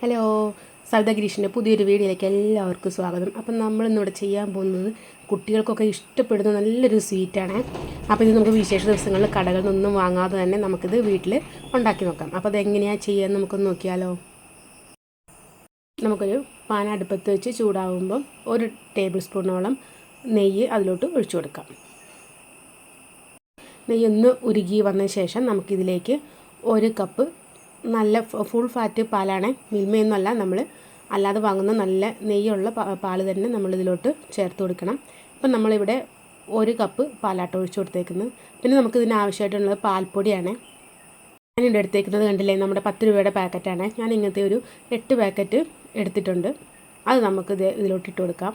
Hello Savitha ഗിരീഷിന്റെ പുതിയൊരു വീഡിയോയിലേക്ക് എല്ലാവർക്കും സ്വാഗതം. അപ്പം നമ്മളിന്നിവിടെ ചെയ്യാൻ പോകുന്നത് കുട്ടികൾക്കൊക്കെ ഇഷ്ടപ്പെടുന്ന നല്ലൊരു സ്വീറ്റാണ് അപ്പോൾ ഇത് നമുക്ക് വിശേഷ ദിവസങ്ങളിൽ കടകളിൽ നിന്നും വാങ്ങാതെ തന്നെ നമുക്കിത് വീട്ടിൽ ഉണ്ടാക്കി നോക്കാം. അപ്പോൾ അതെങ്ങനെയാണ് ചെയ്യാൻ നമുക്കൊന്ന് നോക്കിയാലോ? നമുക്കൊരു പാൻ അടുപ്പത്ത് വെച്ച് ചൂടാവുമ്പം ഒരു ടേബിൾ സ്പൂണോളം നെയ്യ് അതിലോട്ട് ഒഴിച്ചു കൊടുക്കാം. നെയ്യൊന്ന് ഉരുകി വന്ന ശേഷം നമുക്കിതിലേക്ക് ഒരു കപ്പ് നല്ല ഫുൾ ഫാറ്റ് പാലാണ്. മിൽമയൊന്നുമല്ല നമ്മൾ അല്ലാതെ വാങ്ങുന്ന നല്ല നെയ്യുള്ള പാൽ തന്നെ നമ്മളിതിലോട്ട് ചേർത്ത് കൊടുക്കണം. ഇപ്പം നമ്മളിവിടെ ഒരു കപ്പ് പാലാട്ട ഒഴിച്ചു കൊടുത്തേക്കുന്നത്. പിന്നെ നമുക്ക് ഇതിന് ആവശ്യമായിട്ടുള്ളത് പാൽപ്പൊടിയാണ്. ഞാനിവിടെ എടുത്തേക്കുന്നത് കണ്ടില്ലേ നമ്മുടെ പത്ത് രൂപയുടെ പാക്കറ്റാണ്. ഞാൻ ഇങ്ങനത്തെ ഒരു എട്ട് പാക്കറ്റ് എടുത്തിട്ടുണ്ട്. അത് നമുക്ക് ഇത് ഇതിലോട്ട് ഇട്ട് കൊടുക്കാം.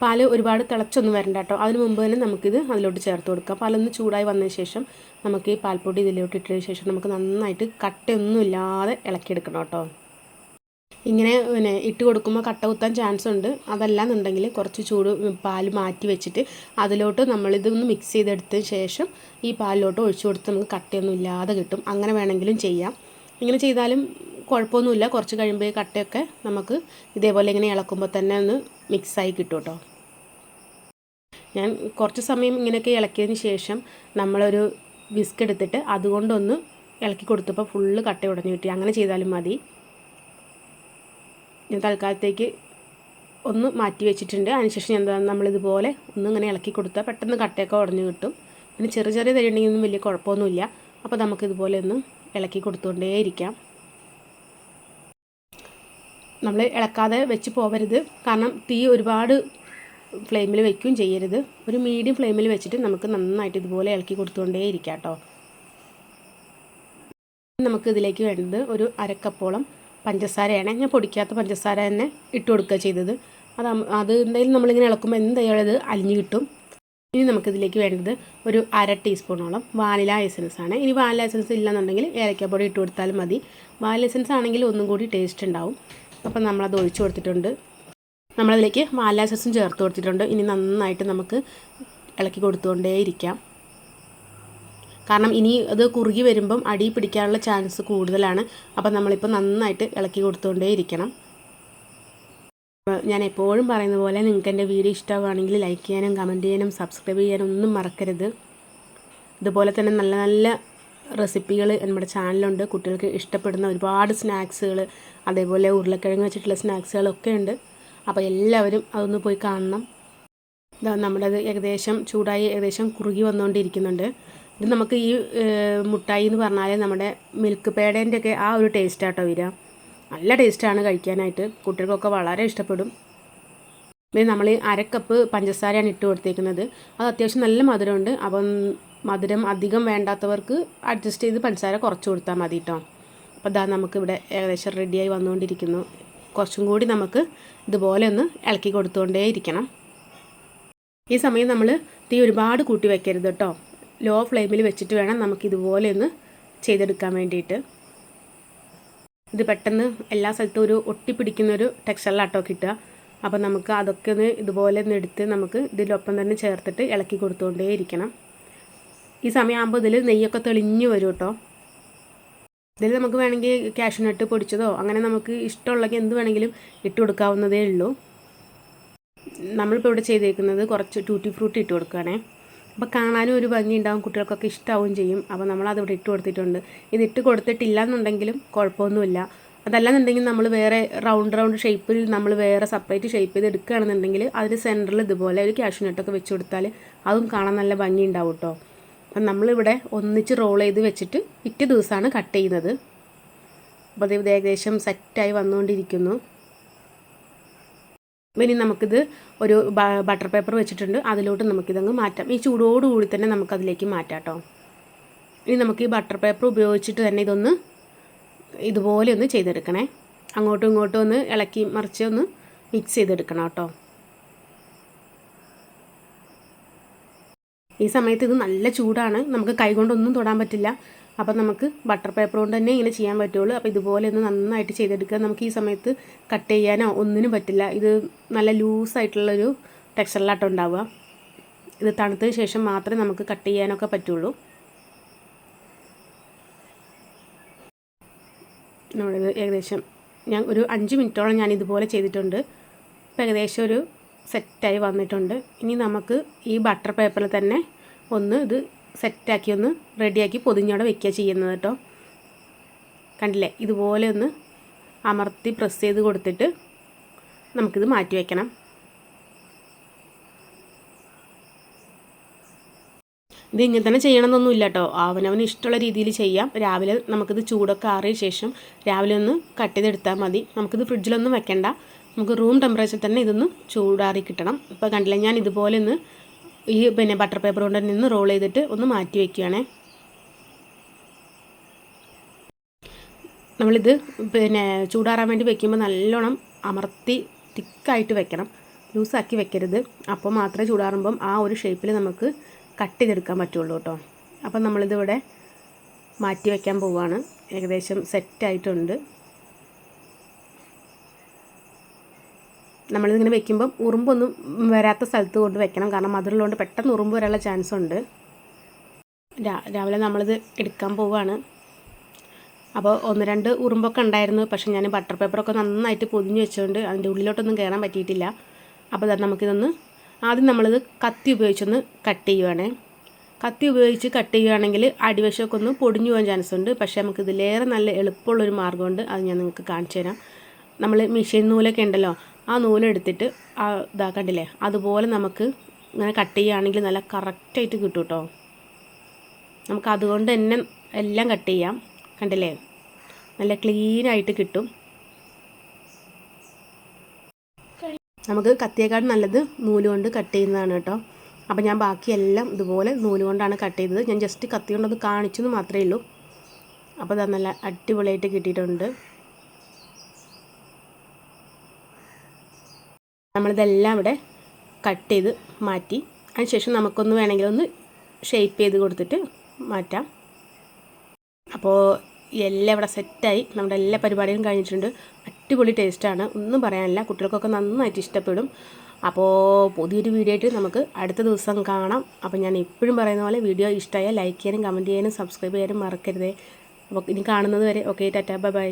പാൽ ഒരുപാട് തിളച്ചൊന്നും വരണ്ട കേട്ടോ. അതിന് മുമ്പ് തന്നെ നമുക്കിത് അതിലോട്ട് ചേർത്ത് കൊടുക്കാം. പാലൊന്ന് ചൂടായി വന്നതിന് ശേഷം നമുക്ക് ഈ പാൽപ്പൊടി ഇതിലോട്ട് ഇട്ടതിന് ശേഷം നമുക്ക് നന്നായിട്ട് കട്ടയൊന്നും ഇല്ലാതെ ഇളക്കിയെടുക്കണം കേട്ടോ. ഇങ്ങനെ പിന്നെ ഇട്ട് കൊടുക്കുമ്പോൾ കട്ട കുത്താൻ ചാൻസ് ഉണ്ട്. അതല്ലാന്നുണ്ടെങ്കിൽ കുറച്ച് ചൂട് പാൽ മാറ്റി വെച്ചിട്ട് അതിലോട്ട് നമ്മളിത് ഒന്ന് മിക്സ് ചെയ്തെടുത്തതിന് ശേഷം ഈ പാലിലോട്ട് ഒഴിച്ചു കൊടുത്ത് നമുക്ക് കട്ടയൊന്നും ഇല്ലാതെ കിട്ടും. അങ്ങനെ വേണമെങ്കിലും ചെയ്യാം. ഇങ്ങനെ ചെയ്താലും കുഴപ്പമൊന്നുമില്ല. കുറച്ച് കഴിയുമ്പോൾ കട്ടയൊക്കെ നമുക്ക് ഇതേപോലെ ഇങ്ങനെ ഇളക്കുമ്പോൾ തന്നെ ഒന്ന് മിക്സായി കിട്ടും കേട്ടോ. ഞാൻ കുറച്ച് സമയം ഇങ്ങനെയൊക്കെ ഇളക്കിയതിന് ശേഷം നമ്മളൊരു വിസ്ക് എടുത്തിട്ട് അതുകൊണ്ടൊന്ന് ഇളക്കി കൊടുത്തപ്പോൾ ഫുള്ള് കട്ട ഉടഞ്ഞു കിട്ടി. അങ്ങനെ ചെയ്താലും മതി. ഞാൻ തൽക്കാലത്തേക്ക് ഒന്ന് മാറ്റി വെച്ചിട്ടുണ്ട്. അതിനുശേഷം എന്താ നമ്മളിതുപോലെ ഒന്ന് ഇങ്ങനെ ഇളക്കി കൊടുത്താൽ പെട്ടെന്ന് കട്ടയൊക്കെ ഉടഞ്ഞു കിട്ടും. പിന്നെ ചെറിയ ചെറിയ തരി ഉണ്ടെങ്കിൽ ഒന്നും വലിയ കുഴപ്പമൊന്നുമില്ല. അപ്പോൾ നമുക്കിതുപോലെ ഒന്ന് ഇളക്കി കൊടുത്തുകൊണ്ടേയിരിക്കാം. നമ്മൾ ഇളക്കാതെ വെച്ച് പോകരുത് കാരണം തീ ഒരുപാട് ഫ്ലെയിമിൽ വെക്കുകയും ചെയ്യരുത്. ഒരു മീഡിയം ഫ്ലെയിമിൽ വെച്ചിട്ട് നമുക്ക് നന്നായിട്ട് ഇതുപോലെ ഇളക്കി കൊടുത്തുകൊണ്ടേ ഇരിക്കാം കേട്ടോ. നമുക്ക് ഇതിലേക്ക് വേണ്ടത് ഒരു അരക്കപ്പോളം പഞ്ചസാരയാണ്. ഞാൻ പൊടിക്കാത്ത പഞ്ചസാര തന്നെ ഇട്ട് കൊടുക്കുക ചെയ്തത്. അത് അത് എന്തായാലും നമ്മളിങ്ങനെ ഇളക്കുമ്പോൾ എന്തായാലും അത് അലിഞ്ഞു കിട്ടും. ഇനി നമുക്കിതിലേക്ക് വേണ്ടത് ഒരു അര ടീസ്പൂണോളം വാനില എസൻസ് ആണ്. ഇനി വാനില എസൻസ് ഇല്ലെന്നുണ്ടെങ്കിൽ ഏലക്കപ്പൊടി ഇട്ട് കൊടുത്താലും മതി. വാനില എസൻസ് ആണെങ്കിൽ ഒന്നും കൂടി ടേസ്റ്റ് ഉണ്ടാവും. അപ്പം നമ്മളത് ഒഴിച്ചു കൊടുത്തിട്ടുണ്ട്. നമ്മളതിലേക്ക് മാലാസസും ചേർത്ത് കൊടുത്തിട്ടുണ്ട്. ഇനി നന്നായിട്ട് നമുക്ക് ഇളക്കി കൊടുത്തുകൊണ്ടേ ഇരിക്കാം കാരണം ഇനി അത് കുറുകി വരുമ്പം അടി പിടിക്കാനുള്ള ചാൻസ് കൂടുതലാണ്. അപ്പം നമ്മളിപ്പോൾ നന്നായിട്ട് ഇളക്കി കൊടുത്തുകൊണ്ടേ ഇരിക്കണം ഞാൻ എപ്പോഴും പറയുന്ന പോലെ നിങ്ങൾക്ക് എന്റെ വീഡിയോ ഇഷ്ടമാണെങ്കിൽ ലൈക്ക് ചെയ്യാനും കമന്റ് ചെയ്യാനും സബ്സ്ക്രൈബ് ചെയ്യാനും ഒന്നും മറക്കരുത്. ഇതുപോലെ തന്നെ നല്ല നല്ല റെസിപ്പികൾ നമ്മുടെ ചാനലുണ്ട് കുട്ടികൾക്ക് ഇഷ്ടപ്പെടുന്ന ഒരുപാട് സ്നാക്സുകൾ അതേപോലെ ഉരുളക്കിഴങ്ങ് വെച്ചിട്ടുള്ള സ്നാക്സുകളൊക്കെ ഉണ്ട്. അപ്പോൾ എല്ലാവരും അതൊന്ന് പോയി കാണണം. ഇതാ നമ്മുടെ ഏകദേശം ചൂടായി ഏകദേശം കുറുകി വന്നുകൊണ്ടിരിക്കുന്നുണ്ട് ഇത് നമുക്ക് ഈ മുട്ടായി എന്ന് പറഞ്ഞാൽ നമ്മുടെ മിൽക്ക് പേടേന്റെ ഒക്കെ ആ ഒരു ടേസ്റ്റാട്ടോ വരിക. നല്ല ടേസ്റ്റാണ് കഴിക്കാനായിട്ട്. കുട്ടികൾക്കൊക്കെ വളരെ ഇഷ്ടപ്പെടും. പിന്നെ നമ്മൾ അരക്കപ്പ് പഞ്ചസാരയാണ് ഇട്ട് കൊടുത്തേക്കുന്നത്. അത് അത്യാവശ്യം നല്ല മധുരമുണ്ട്. അപ്പം മധുരം അധികം വേണ്ടാത്തവർക്ക് അഡ്ജസ്റ്റ് ചെയ്ത് പഞ്ചസാര കുറച്ച് കൊടുത്താൽ മതി കേട്ടോ അപ്പോൾ ഇതാ നമുക്കിവിടെ ഏകദേശം റെഡിയായി വന്നുകൊണ്ടിരിക്കുന്നു കുറച്ചും കൂടി നമുക്ക് ഇതുപോലെ ഒന്ന് ഇളക്കി കൊടുത്തുകൊണ്ടേ ഇരിക്കണം. ഈ സമയം നമ്മൾ തീ ഒരുപാട് കൂട്ടി വെക്കരുത് കേട്ടോ ലോ ഫ്ലെയിമിൽ വെച്ചിട്ട് വേണം നമുക്ക് ഇതുപോലെ ഒന്ന് ചെയ്തെടുക്കാൻ വേണ്ടിയിട്ട്. ഇത് പെട്ടെന്ന് എല്ലാ സ്ഥലത്തും ഒരു ഒട്ടിപ്പിടിക്കുന്നൊരു ടെക്സ്ചറിലാട്ടോ കിട്ടുക. അപ്പോൾ നമുക്ക് അതൊക്കെ ഒന്ന് ഇതുപോലെ ഒന്ന് എടുത്ത് നമുക്ക് ഇതിലൊപ്പം തന്നെ ചേർത്തിട്ട് ഇളക്കി കൊടുത്തുകൊണ്ടേ ഇരിക്കണം. ഈ സമയമാകുമ്പോൾ ഇതിൽ നെയ്യൊക്കെ തെളിഞ്ഞു വരും കേട്ടോ ഇതിൽ നമുക്ക് വേണമെങ്കിൽ കാഷ്യൂനട്ട് പൊടിച്ചതോ അങ്ങനെ നമുക്ക് ഇഷ്ടമുള്ളതൊക്കെ എന്ത് വേണമെങ്കിലും ഇട്ട് കൊടുക്കാവുന്നതേ ഉള്ളൂ. നമ്മളിപ്പോൾ ഇവിടെ ചെയ്തേക്കുന്നത് കുറച്ച് ടൂറ്റി ഫ്രൂട്ടി ഇട്ട് കൊടുക്കുകയാണേ. അപ്പോൾ കാണാനും ഒരു ഭംഗി ഉണ്ടാവും കുട്ടികൾക്കൊക്കെ ഇഷ്ടമാവുകയും ചെയ്യും. അപ്പോൾ നമ്മളതിവിടെ ഇട്ട് കൊടുത്തിട്ടുണ്ട്. ഇത് ഇട്ട് കൊടുത്തിട്ടില്ല എന്നുണ്ടെങ്കിലും കുഴപ്പമൊന്നുമില്ല. അതല്ലാന്നുണ്ടെങ്കിൽ നമ്മൾ വേറെ റൗണ്ട് റൗണ്ട് ഷേപ്പിൽ നമ്മൾ വേറെ സെപ്പറേറ്റ് ഷേപ്പ് ചെയ്ത് എടുക്കുകയാണെന്നുണ്ടെങ്കിൽ അതിന് സെന്ററിൽ ഇതുപോലെ ഒരു കാഷ്യൂനട്ടൊക്കെ വെച്ച് കൊടുത്താൽ അതും കാണാൻ നല്ല ഭംഗി ഉണ്ടാവും കേട്ടോ. അപ്പം നമ്മളിവിടെ ഒന്നിച്ച് റോൾ ചെയ്ത് വെച്ചിട്ട് പിറ്റേ ദിവസമാണ് കട്ട് ചെയ്യുന്നത്. അപ്പോൾ അത് ഏകദേശം സെറ്റായി വന്നുകൊണ്ടിരിക്കുന്നു. ഇനി നമുക്കിത് ഒരു ബട്ടർ പേപ്പർ വെച്ചിട്ടുണ്ട്. അതിലോട്ട് നമുക്കിതങ്ങ് മാറ്റാം. ഈ ചൂടോടുകൂടി തന്നെ നമുക്കതിലേക്ക് മാറ്റാം കേട്ടോ ഇനി നമുക്ക് ഈ ബട്ടർ പേപ്പർ ഉപയോഗിച്ചിട്ട് തന്നെ ഇതൊന്ന് ഇതുപോലെ ഒന്ന് ചെയ്തെടുക്കണേ. അങ്ങോട്ടും ഇങ്ങോട്ടും ഒന്ന് ഇളക്കി മറിച്ച് ഒന്ന് മിക്സ് ചെയ്തെടുക്കണം കേട്ടോ ഈ സമയത്ത് ഇത് നല്ല ചൂടാണ്. നമുക്ക് കൈകൊണ്ടൊന്നും തൊടാൻ പറ്റില്ല. അപ്പം നമുക്ക് ബട്ടർ പേപ്പർ കൊണ്ട് തന്നെ ഇങ്ങനെ ചെയ്യാൻ പറ്റുള്ളൂ. അപ്പോൾ ഇതുപോലെ ഒന്ന് നന്നായിട്ട് ചെയ്തെടുക്കുക. നമുക്ക് ഈ സമയത്ത് കട്ട് ചെയ്യാനോ ഒന്നിനും പറ്റില്ല. ഇത് നല്ല ലൂസായിട്ടുള്ളൊരു ടെക്സ്ചറിലാട്ടം ഉണ്ടാവുക. ഇത് തണുത്തതിന് ശേഷം മാത്രമേ നമുക്ക് കട്ട് ചെയ്യാനൊക്കെ പറ്റുള്ളൂ. നമ്മളിത് ഏകദേശം ഞാൻ ഒരു അഞ്ച് മിനിറ്റോളം ഞാൻ ഇതുപോലെ ചെയ്തിട്ടുണ്ട്. ഇപ്പം ഏകദേശം ഒരു സെറ്റായി വന്നിട്ടുണ്ട്. ഇനി നമുക്ക് ഈ ബട്ടർ പേപ്പറിൽ തന്നെ ഒന്ന് ഇത് സെറ്റാക്കി ഒന്ന് റെഡിയാക്കി പൊതിഞ്ഞോടെ വെക്കുക ചെയ്യുന്നത് കേട്ടോ കണ്ടില്ലേ? ഇതുപോലെ ഒന്ന് അമർത്തി പ്രസ് ചെയ്ത് കൊടുത്തിട്ട് നമുക്കിത് മാറ്റി വയ്ക്കണം ഇത് ഇങ്ങനെ തന്നെ ചെയ്യണമെന്നൊന്നുമില്ല കേട്ടോ അവനവന് ഇഷ്ടമുള്ള രീതിയിൽ ചെയ്യാം. രാവിലെ നമുക്കിത് ചൂടൊക്കെ ആറിയ ശേഷം രാവിലെ ഒന്ന് കട്ട് ചെയ്തെടുത്താൽ മതി. നമുക്കിത് ഫ്രിഡ്ജിലൊന്നും വെക്കണ്ട. നമുക്ക് റൂം ടെമ്പറേച്ചറിൽ തന്നെ ഇതൊന്ന് ചൂടാറി കിട്ടണം. ഇപ്പോൾ കണ്ടില്ല ഞാൻ ഇതുപോലെ ഒന്ന് ഈ പിന്നെ ബട്ടർ പേപ്പർ കൊണ്ട് നിന്ന് റോൾ ചെയ്തിട്ട് ഒന്ന് മാറ്റി വയ്ക്കുകയാണേ നമ്മളിത് പിന്നെ ചൂടാറാൻ വേണ്ടി വെക്കുമ്പോൾ നല്ലോണം അമർത്തി തിക്കായിട്ട് വെക്കണം. ലൂസാക്കി വെക്കരുത്. അപ്പോൾ മാത്രമേ ചൂടാറുമ്പം ആ ഒരു ഷേപ്പിൽ നമുക്ക് കട്ട് ചെയ്തെടുക്കാൻ പറ്റുള്ളൂ കേട്ടോ. അപ്പം നമ്മളിതിവിടെ മാറ്റി വയ്ക്കാൻ പോവുകയാണ് ഏകദേശം സെറ്റായിട്ടുണ്ട് നമ്മളിതിങ്ങനെ വെക്കുമ്പം ഉറുമ്പൊന്നും വരാത്ത സ്ഥലത്ത് കൊണ്ട് വെക്കണം. കാരണം മധുരമുള്ളതുകൊണ്ട് പെട്ടെന്ന് ഉറുമ്പ് വരാനുള്ള ചാൻസ് ഉണ്ട്. രാവിലെ നമ്മളിത് എടുക്കാൻ പോവുകയാണ് അപ്പോൾ ഒന്ന് രണ്ട് ഉറുമ്പൊക്കെ ഉണ്ടായിരുന്നു. പക്ഷേ ഞാൻ ബട്ടർ പേപ്പറൊക്കെ നന്നായിട്ട് പൊതിഞ്ഞ് വെച്ചുകൊണ്ട് അതിന്റെ ഉള്ളിലോട്ടൊന്നും കയറാൻ പറ്റിയിട്ടില്ല. അപ്പോൾ നമുക്കിതൊന്ന് ആദ്യം നമ്മളിത് കത്തി ഉപയോഗിച്ചൊന്ന് കട്ട് ചെയ്യുവാണ്. കത്തി ഉപയോഗിച്ച് കട്ട് ചെയ്യുകയാണെങ്കിൽ അടിവശമൊക്കെ ഒന്ന് പൊടിഞ്ഞു പോകാൻ ചാൻസ് ഉണ്ട്. പക്ഷേ നമുക്ക് ഇതിലേറെ നല്ല എളുപ്പമുള്ളൊരു മാർഗമുണ്ട്. അത് ഞാൻ നിങ്ങൾക്ക് കാണിച്ചു തരാം നമ്മൾ മെഷീൻ നൂലൊക്കെ ഉണ്ടല്ലോ ആ നൂലെടുത്തിട്ട് ആ ഇതാ കണ്ടില്ലേ? അതുപോലെ നമുക്ക് ഇങ്ങനെ കട്ട് ചെയ്യുകയാണെങ്കിൽ നല്ല കറക്റ്റായിട്ട് കിട്ടും കേട്ടോ നമുക്ക് അതുകൊണ്ട് തന്നെ എല്ലാം കട്ട് ചെയ്യാം. കണ്ടില്ലേ? നല്ല ക്ലീനായിട്ട് കിട്ടും. നമുക്ക് കത്തിയേക്കാൾ നല്ലത് നൂൽ കൊണ്ട് കട്ട് ചെയ്യുന്നതാണ് കേട്ടോ അപ്പോൾ ഞാൻ ബാക്കിയെല്ലാം ഇതുപോലെ നൂൽ കൊണ്ടാണ് കട്ട് ചെയ്തത്. ഞാൻ ജസ്റ്റ് കത്തി കൊണ്ടത് കാണിച്ചെന്ന് മാത്രമേ ഉള്ളൂ. അപ്പോൾ അത് നല്ല അടിപൊളിയായിട്ട് കിട്ടിയിട്ടുണ്ട്. നമ്മളിതെല്ലാം ഇവിടെ കട്ട് ചെയ്ത് മാറ്റി. അതിനുശേഷം നമുക്കൊന്ന് വേണമെങ്കിൽ ഒന്ന് ഷേപ്പ് ചെയ്ത് കൊടുത്തിട്ട് മാറ്റാം. അപ്പോൾ എല്ലാം ഇവിടെ സെറ്റായി നമ്മുടെ എല്ലാ പരിപാടിയും കഴിഞ്ഞിട്ടുണ്ട്. അടിപൊളി ടേസ്റ്റാണ് ഒന്നും പറയാനില്ല. കുട്ടികൾക്കൊക്കെ നന്നായിട്ട് ഇഷ്ടപ്പെടും. അപ്പോൾ പുതിയൊരു വീഡിയോ ആയിട്ട് നമുക്ക് അടുത്ത ദിവസം കാണാം. അപ്പോൾ ഞാൻ എപ്പോഴും പറയുന്ന പോലെ വീഡിയോ ഇഷ്ടമായാൽ ലൈക്ക് ചെയ്യാനും കമന്റ് ചെയ്യാനും സബ്സ്ക്രൈബ് ചെയ്യാനും മറക്കരുതേ. അപ്പോൾ ഇനി കാണുന്നത് വരെ ഓക്കെ ടാറ്റാ ബൈ ബൈ